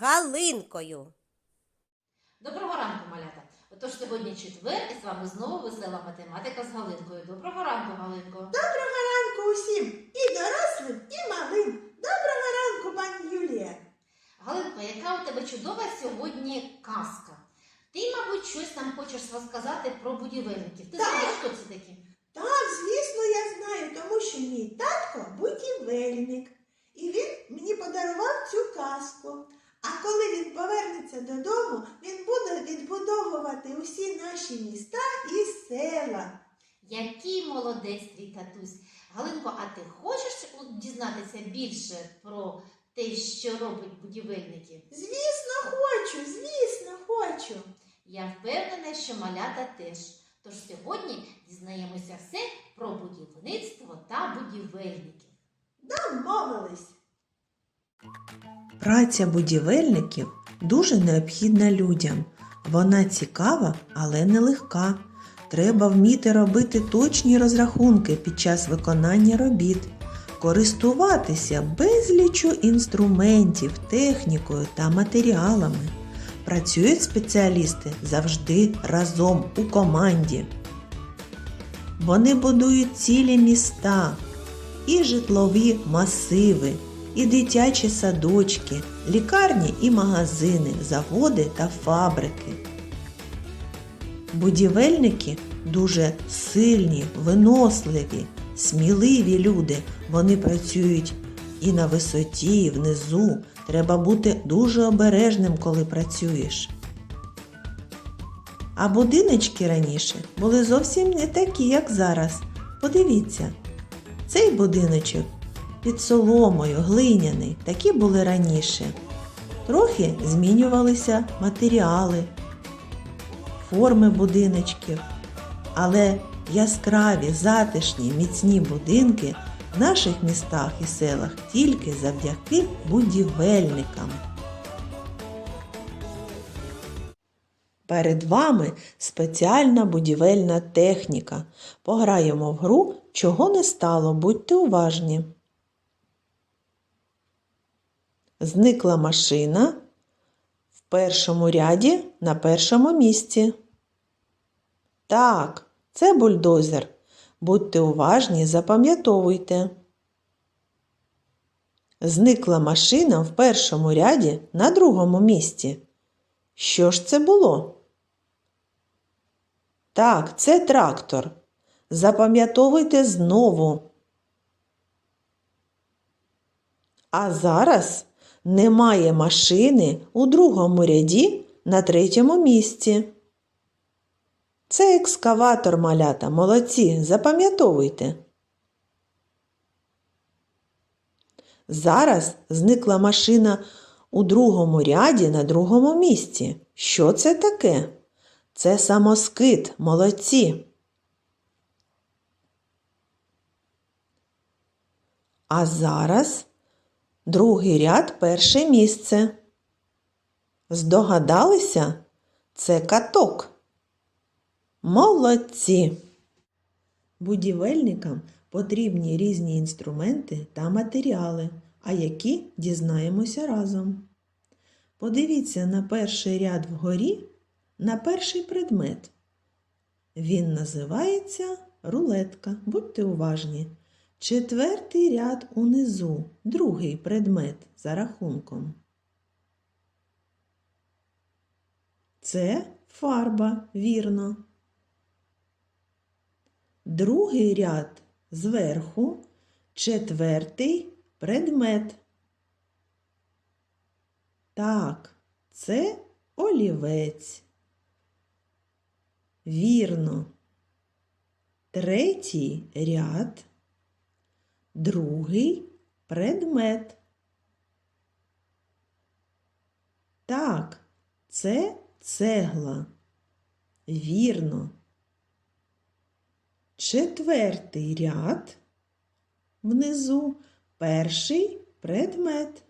Галинкою. Доброго ранку, малята! Отож сьогодні четвер і з вами знову весела математика з Галинкою. Доброго ранку, Галинко! Доброго ранку усім, і дорослим, і малим. Доброго ранку, пані Юлія. Галинко, яка у тебе чудова сьогодні казка? Ти, мабуть, щось нам хочеш розказати про будівельників. Ти Так. знаєш, хто це такі? Так, звісно, я знаю, тому що мій татко будівельник. І він мені подарував цю казку. А коли він повернеться додому, він буде відбудовувати усі наші міста і села. Який молодець твій татусь. Галинко, а ти хочеш дізнатися більше про те, що роблять будівельники? Звісно, хочу, звісно, хочу. Я впевнена, що малята теж. Тож сьогодні дізнаємося все про будівництво та будівельників. Домовились. Праця будівельників дуже необхідна людям. Вона цікава, але не легка. Треба вміти робити точні розрахунки під час виконання робіт, користуватися безлічу інструментів, технікою та матеріалами. Працюють спеціалісти завжди разом у команді. Вони будують цілі міста і житлові масиви, і дитячі садочки, лікарні і магазини, заводи та фабрики. Будівельники дуже сильні, виносливі, сміливі люди. Вони працюють і на висоті, і внизу. Треба бути дуже обережним, коли працюєш. А будиночки раніше були зовсім не такі, як зараз. Подивіться, цей будиночок під соломою, глиняний, такі були раніше. Трохи змінювалися матеріали, форми будиночків, але яскраві, затишні, міцні будинки в наших містах і селах тільки завдяки будівельникам. Перед вами спеціальна будівельна техніка. Пограємо в гру, чого не стало, будьте уважні. Зникла машина в першому ряді на першому місці. Так, це бульдозер. Будьте уважні, запам'ятовуйте. Зникла машина в першому ряді на другому місці. Що ж це було? Так, це трактор. Запам'ятовуйте знову. А зараз немає машини у другому ряді на третьому місці. Це екскаватор малята, молодці, запам'ятовуйте. Зараз зникла машина у другому ряді на другому місці. Що це таке? Це самоскид, молодці. А зараз другий ряд перше місце. Здогадалися? Це каток. Молодці. Будівельникам потрібні різні інструменти та матеріали, а які дізнаємося разом. Подивіться на перший ряд вгорі на перший предмет. Він називається рулетка. Будьте уважні. Четвертий ряд унизу, другий предмет за рахунком. Це фарба, вірно. Другий ряд зверху, четвертий предмет. Так, це олівець. Вірно. Третій ряд, другий предмет. Так, це цегла. Вірно. Четвертий ряд внизу перший предмет.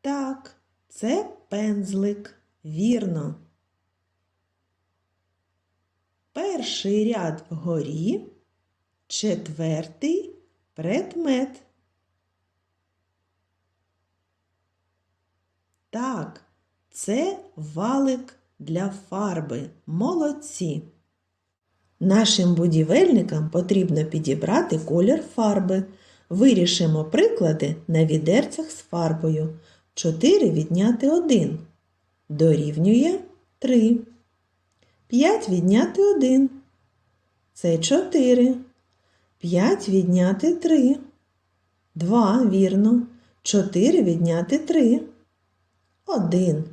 Так, це пензлик. Вірно. Перший ряд вгорі, четвертий предмет. Так, це валик для фарби. Молодці. Нашим будівельникам потрібно підібрати колір фарби. Вирішимо приклади на відерцях з фарбою. 4 відняти 1 дорівнює 3. 5 відняти 1 це 4. 5 відняти 3. 2, вірно. 4 відняти 3. 1.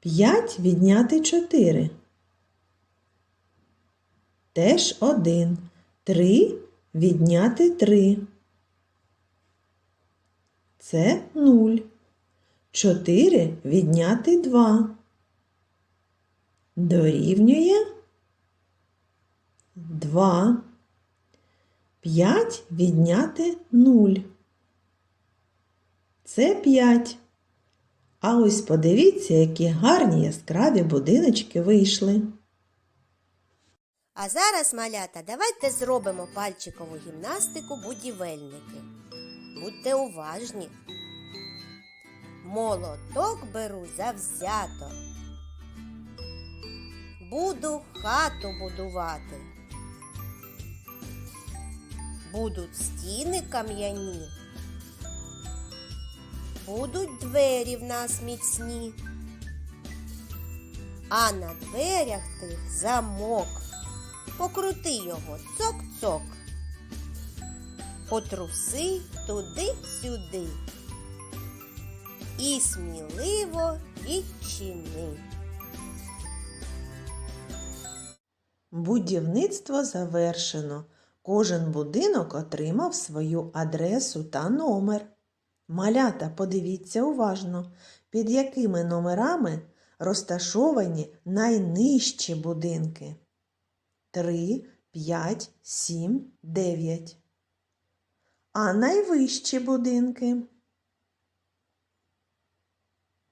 5 відняти 4. Теж 1. 3 відняти 3. Це 0. 4 відняти 2. Дорівнює 2. 5 відняти 0. Це 5. А ось подивіться, які гарні яскраві будиночки вийшли. А зараз, малята, давайте зробимо пальчикову гімнастику будівельники. Будьте уважні. Молоток беру завзято. Буду хату будувати. Будуть стіни кам'яні. Будуть двері в нас міцні. А на дверях тих замок. Покрути його цок-цок. Потруси туди-сюди. І сміливо відчини. Будівництво завершено. Кожен будинок отримав свою адресу та номер. Малята, подивіться уважно, під якими номерами розташовані найнижчі будинки. 3, 5, 7, 9. А найвищі будинки?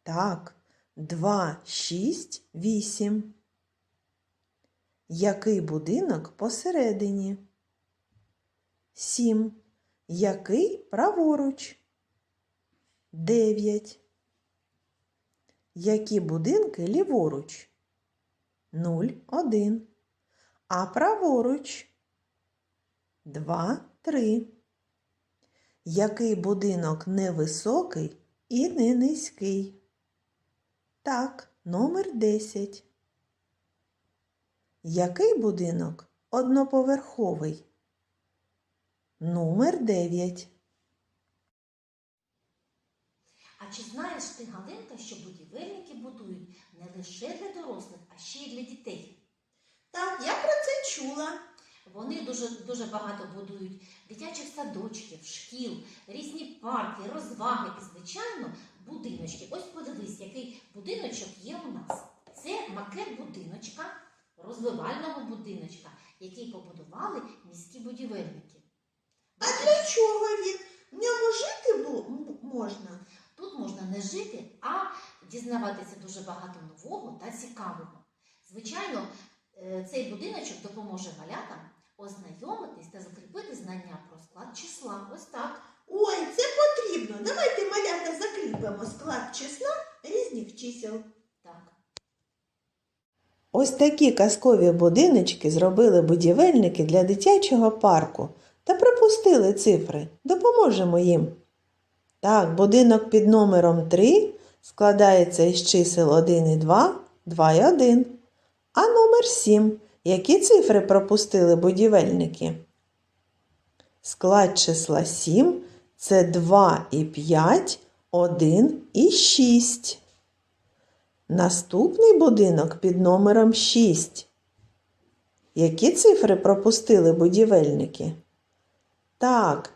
Так, 2, 6, 8. Який будинок посередині? 7. Який праворуч? 9. Які будинки ліворуч? 0, 1. А праворуч? 2, 3. Який будинок невисокий і не низький? Так, номер 10. Який будинок одноповерховий? Номер 9. А чи знаєш ти, Галинка, що будівельники будують не лише для дорослих, а ще й для дітей? Так, я про це чула. Вони дуже, дуже багато будують дитячих садочків, шкіл, різні парки, розваги і, звичайно, будиночки. Ось подивись, який будиночок є у нас. Це макет будиночка, розвивального будиночка, який побудували міські будівельники. А для чого він? В ньому жити можна? Тут можна не жити, а дізнаватися дуже багато нового та цікавого. Звичайно, е, цей будиночок допоможе малятам ознайомитись та закріпити знання про склад числа. Ось так. Ой, це потрібно. Давайте малята закріпимо склад числа різних чисел. Так. Ось такі казкові будиночки зробили будівельники для дитячого парку пропустили цифри. Допоможемо їм. Так, будинок під номером 3 складається із чисел 1 і 2, 2 і 1. А номер 7. Які цифри пропустили будівельники? Склад числа 7 це 2 і 5, 1 і 6. Наступний будинок під номером 6. Які цифри пропустили будівельники? Так,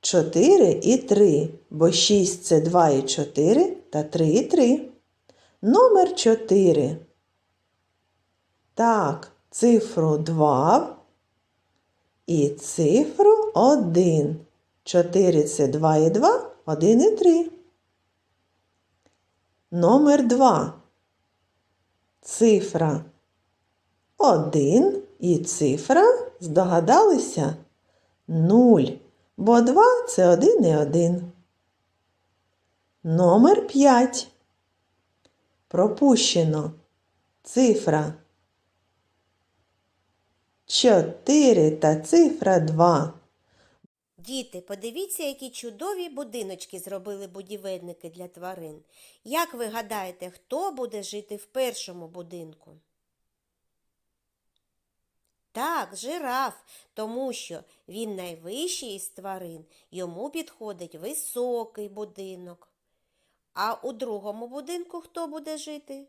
4 і 3, бо 6 це 2 і 4 та 3 і 3. Номер 4. Так, цифру 2 і цифру 1. 4 це 2 і 2, 1 і 3. Номер 2. Цифра 1 і цифра, здогадалися? 0, бо 2 це 1 і 1. Номер 5. Пропущено. Цифра 4 та цифра 2. Діти, подивіться, які чудові будиночки зробили будівельники для тварин. Як ви гадаєте, хто буде жити в першому будинку? Так, жираф, тому що він найвищий із тварин, йому підходить високий будинок. А у другому будинку хто буде жити?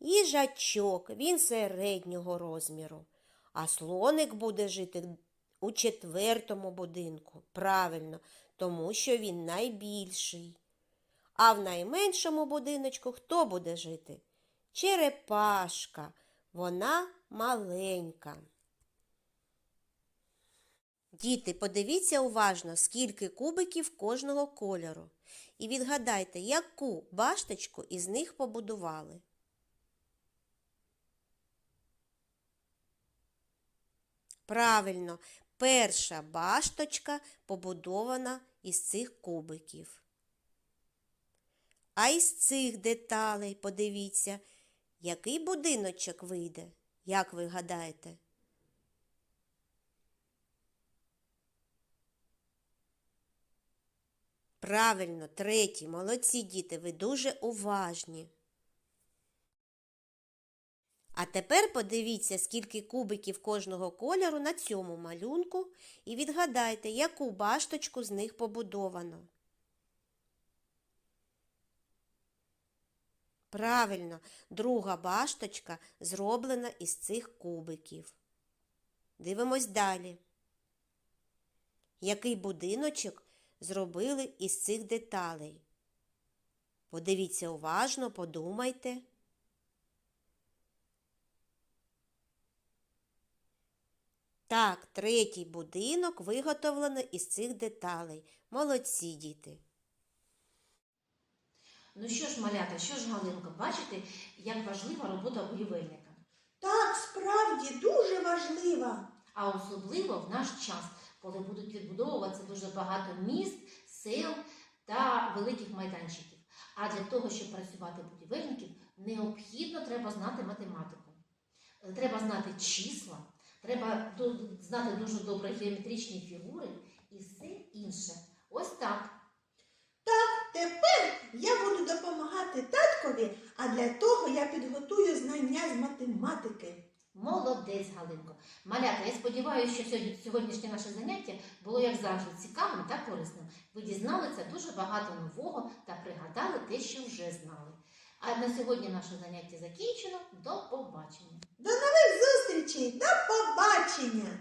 Їжачок, він середнього розміру, а слоник буде жити у четвертому будинку. Правильно, тому що він найбільший. А в найменшому будиночку хто буде жити? Черепашка. Вона маленька. Діти, подивіться уважно, скільки кубиків кожного кольору. І відгадайте, яку башточку із них побудували. Правильно, перша башточка побудована із цих кубиків. А із цих деталей подивіться, який будиночок вийде, як ви гадаєте? Правильно, третій, молодці діти, ви дуже уважні. А тепер подивіться, скільки кубиків кожного кольору на цьому малюнку і відгадайте, яку башточку з них побудовано. Правильно, друга башточка зроблена із цих кубиків. Дивимось далі. Який будиночок зробили із цих деталей? Подивіться уважно, подумайте. Так, третій будинок виготовлено із цих деталей. Молодці діти. Ну що ж, малята, що ж, Галинко, бачите, як важлива робота будівельника. Так, справді дуже важлива. А особливо в наш час, коли будуть відбудовуватися дуже багато міст, сел та великих майданчиків. А для того, щоб працювати будівельників, необхідно треба знати математику. Треба знати числа, треба знати дуже добре геометричні фігури і все інше. Ось так. Тепер я буду допомагати таткові, а для того я підготую знання з математики. Молодець, Галинко. Малята, я сподіваюся, що сьогодні, сьогоднішнє наше заняття було, як завжди, цікавим та корисним. Ви дізналися дуже багато нового та пригадали те, що вже знали. А на сьогодні наше заняття закінчено. До побачення! До нових зустрічей, до побачення!